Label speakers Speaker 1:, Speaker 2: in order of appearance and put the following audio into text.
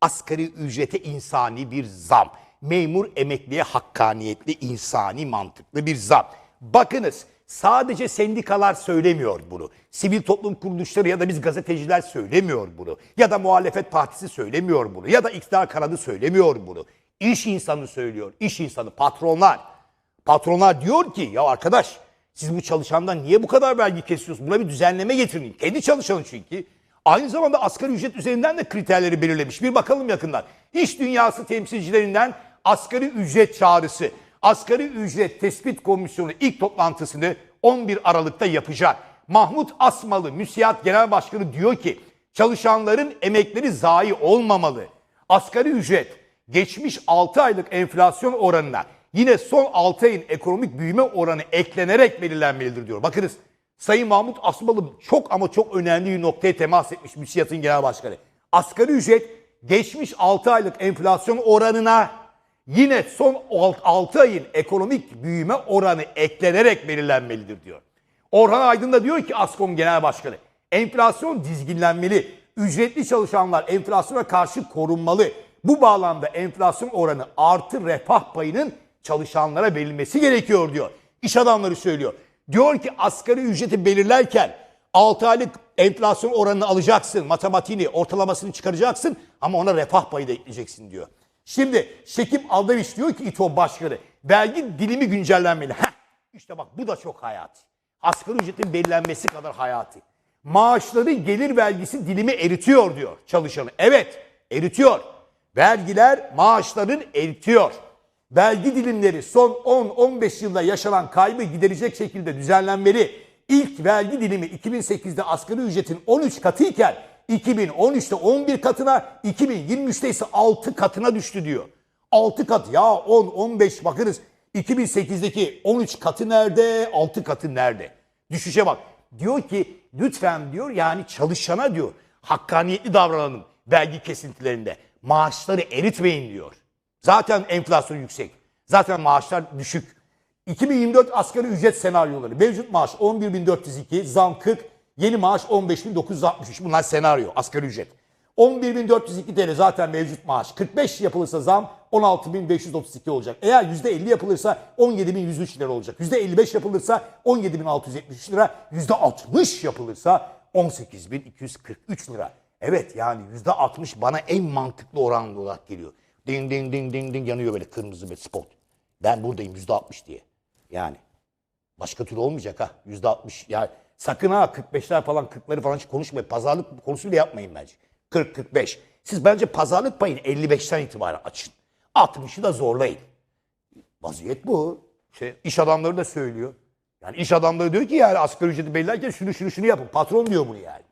Speaker 1: Asgari ücrete insani bir zam. Memur emekliye hakkaniyetli, insani, mantıklı bir zam. Bakınız sadece sendikalar söylemiyor bunu. Sivil toplum kuruluşları ya da biz gazeteciler söylemiyor bunu. Ya da muhalefet partisi söylemiyor bunu. Ya da iktidar kanadı söylemiyor bunu. İş insanı söylüyor. İş insanı, patronlar. Patronlar diyor ki ya arkadaş siz bu çalışandan niye bu kadar vergi kesiyorsunuz? Buna bir düzenleme getirin. Kendi çalışanı çünkü. Aynı zamanda asgari ücret üzerinden de kriterleri belirlemiş. Bir bakalım yakından. İş dünyası temsilcilerinden asgari ücret çağrısı. Asgari ücret tespit komisyonu ilk toplantısını 11 Aralık'ta yapacak. Mahmut Asmalı müsiyat genel başkanı diyor ki çalışanların emekleri zayi olmamalı. Asgari ücret geçmiş 6 aylık enflasyon oranına yine son 6 ayın ekonomik büyüme oranı eklenerek belirlenmelidir diyor. Bakınız Sayın Mahmut Asmalı çok ama çok önemli bir noktaya temas etmiş MÜSİAD'ın genel başkanı. Asgari ücret geçmiş 6 aylık enflasyon oranına yine son 6 ayın ekonomik büyüme oranı eklenerek belirlenmelidir diyor. Orhan Aydın da diyor ki Askom Genel Başkanı enflasyon dizginlenmeli. Ücretli çalışanlar enflasyona karşı korunmalı. Bu bağlamda enflasyon oranı artı refah payının çalışanlara verilmesi gerekiyor diyor. İş adamları söylüyor. Diyor ki asgari ücreti belirlerken 6 aylık enflasyon oranını alacaksın. Matematiğini, ortalamasını çıkaracaksın ama ona refah payı da ekleyeceksin diyor. Şimdi Şekip Aldaviç diyor ki İTO Başkanı vergi dilimi güncellenmeli. Heh, işte bak bu da çok hayati. Asgari ücretin belirlenmesi kadar hayati. Maaşları gelir vergisi dilimi eritiyor diyor çalışanı. Evet eritiyor. Vergiler maaşların eritiyor. Vergi dilimleri son 10-15 yılda yaşanan kaybı giderecek şekilde düzenlenmeli. İlk vergi dilimi 2008'de asgari ücretin 13 katıyken 2013'te 11 katına 2023'te ise 6 katına düştü diyor. 6 kat ya 10-15 bakınız 2008'deki 13 katı nerede 6 katı nerede? Düşüşe bak. Diyor ki lütfen diyor yani çalışana diyor hakkaniyetli davranalım vergi kesintilerinde. Maaşları eritmeyin diyor. Zaten enflasyon yüksek. Zaten maaşlar düşük. 2024 asgari ücret senaryoları. Mevcut maaş 11.402, zam 40, yeni maaş 15.963. Bunlar senaryo, asgari ücret. 11.402 TL zaten mevcut maaş. 45 yapılırsa zam 16.532 olacak. Eğer %50 yapılırsa 17.103 lira olacak. %55 yapılırsa 17.673 lira. %60 yapılırsa 18.243 lira. Evet yani %60 bana en mantıklı oran olarak geliyor. Ding ding ding ding ding yanıyor böyle kırmızı bir spot. Ben buradayım %60 diye. Yani başka türlü olmayacak ha. %60 yani sakın ha 45'ler falan 40'ları falan hiç konuşmayın. Pazarlık konusu bile yapmayın bence. 40-45. Siz bence pazarlık payını 55'ten itibaren açın. 60'ı da zorlayın. Vaziyet bu. Şey, iş adamları da söylüyor. Yani iş adamları diyor ki yani asgari ücreti belirlerken şunu şunu şunu yapın. Patron diyor bunu yani.